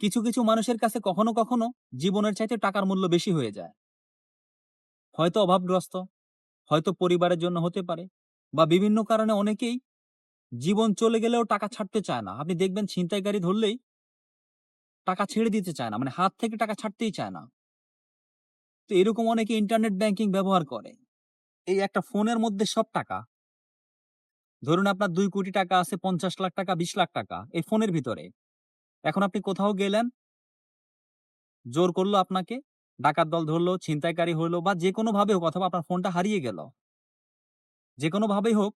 কিছু, কিছু মানুষের কাছে কখনো, কখনো জীবনের চাইতে টাকার মূল্য বেশি হয়ে যায়। হয়তো অভাবগ্রস্ত, হয়তো পরিবারের জন্য হতে পারে বা বিভিন্ন কারণে অনেকেই জীবন চলে গেলেও টাকা ছাড়তে চায় না। আপনি দেখবেন ছিনতাইকারী ধরলেই টাকা ছেড়ে দিতে চায় না। মানে হাত থেকে টাকা ছাড়তেই চায় না। তো এরকম অনেকে ইন্টারনেট ব্যাংকিং ব্যবহার করে। এই একটা ফোনের মধ্যে সব টাকা। ধরুন আপনার দুই কোটি টাকা আছে, ৫০ লাখ টাকা, ২০ লাখ টাকা এই ফোনের ভিতরে। এখন আপনি কোথাও গেলেন জোর করল আপনাকে, ডাকাত দল ধরলো, ছিনতাইকারী হইল বা যেকোনোভাবে হোক অথবা আপনার ফোনটা হারিয়ে গেল। যে যেকোনোভাবেই হোক,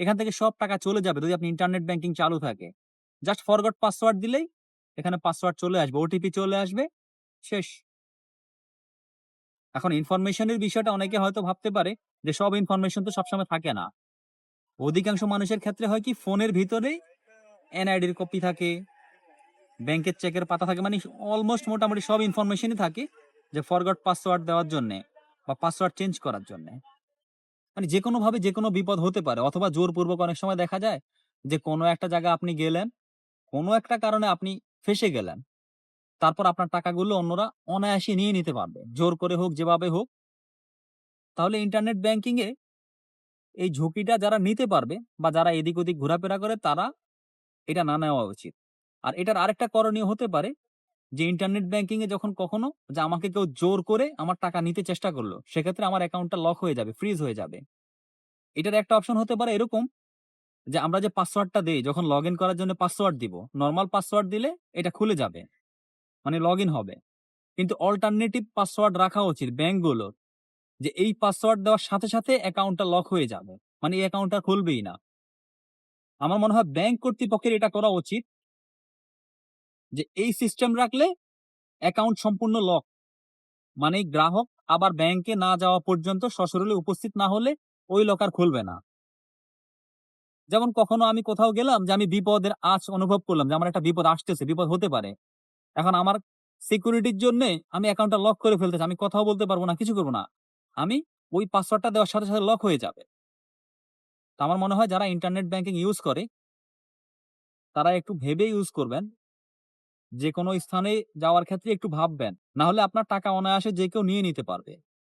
এখান থেকে সব টাকা চলে যাবে যদি আপনি ইন্টারনেট ব্যাংকিং চালু থাকে। জাস্ট ফরগট পাসওয়ার্ড দিলেই এখানে পাসওয়ার্ড চলে আসবে, ওটিপি চলে আসবে, শেষ। এখন ইনফরমেশনের বিষয়টা অনেকে হয়তো ভাবতে পারে যে সব ইনফরমেশন তো সবসময় থাকে না। অধিকাংশ মানুষের ক্ষেত্রে হয় কি ফোনের ভিতরেই এনআইডির কপি থাকে, ব্যাংকের চেকের পাতা থাকে মানে অলমোস্ট মোটামুটি সব ইনফরমেশনই থাকে যে ফরগট পাসওয়ার্ড দেওয়ার জন্যে বা পাসওয়ার্ড চেঞ্জ করার জন্যে। মানে যে কোনোভাবে যে কোনো বিপদ হতে পারে অথবা জোরপূর্বক অনেক সময় দেখা যায় যে কোনো একটা জায়গা আপনি গেলেন, কোনো একটা কারণে আপনি ফেঁসে গেলেন। তারপর আপনার টাকাগুলো অন্যরা অনায়াসে নিয়ে নিতে পারবে। জোর করে হোক, যেভাবে হোক। তাহলে ইন্টারনেট ব্যাংকিং এ এই ঝুঁকিটা যারা নিতে পারবে বা যারা এদিক ওদিক ঘোরাফেরা করে তারা এটা না নেওয়া উচিত। আর এটার আরেকটা করণীয় হতে পারে যে ইন্টারনেট ব্যাংকিং এ যখন কখনো যে আমাকে কেউ জোর করে আমার টাকা নিতে চেষ্টা করল, সেক্ষেত্রে আমার অ্যাকাউন্টটা লক হয়ে যাবে, ফ্রিজ হয়ে যাবে। এটার একটা অপশন হতে পারে এরকম যে আমরা যে পাসওয়ার্ডটা দেই যখন লগইন করার জন্য পাসওয়ার্ড দিব, নর্মাল পাসওয়ার্ড দিলে এটা খুলে যাবে। মানে লগইন হবে। কিন্তু অল্টারনেটিভ পাসওয়ার্ড রাখা উচিত ব্যাংকগুলোর। যে এই পাসওয়ার্ড দেওয়ার সাথে, সাথে অ্যাকাউন্টটা লক হয়ে যাবে। মানে এই অ্যাকাউন্টটা খুলবেই না। আমার মনে হয় ব্যাংক কর্তৃপক্ষের এটা করা উচিত। যে এই সিস্টেম রাখলে অ্যাকাউন্ট সম্পূর্ণ লক। মানে গ্রাহক আবার ব্যাংকে না যাওয়া পর্যন্ত সশরীরে উপস্থিত না হলে ওই লকার খুলবে না। যেমন কখনো আমি কোথাও গেলাম যে আমি বিপদের আঁচ অনুভব করলাম যে আমার একটা বিপদ আসতেছে, বিপদ হতে পারে। এখন আমার সিকিউরিটির জন্যে আমি অ্যাকাউন্টটা লক করে ফেলতেছি। আমি কথাও বলতে পারব না, কিছু করব না। আমি ওই পাসওয়ার্ডটা দেওয়ার সাথে, সাথে লক হয়ে যাবে। তো আমার মনে হয় যারা ইন্টারনেট ব্যাংকিং ইউজ করে তারা একটু ভেবে ইউজ করবেন। যেকোনো স্থানে যাওয়ার ক্ষেত্রে একটু ভাববেন। না হলে আপনার টাকা অনায়াসে যে কেউ নিয়ে নিতে পারবে।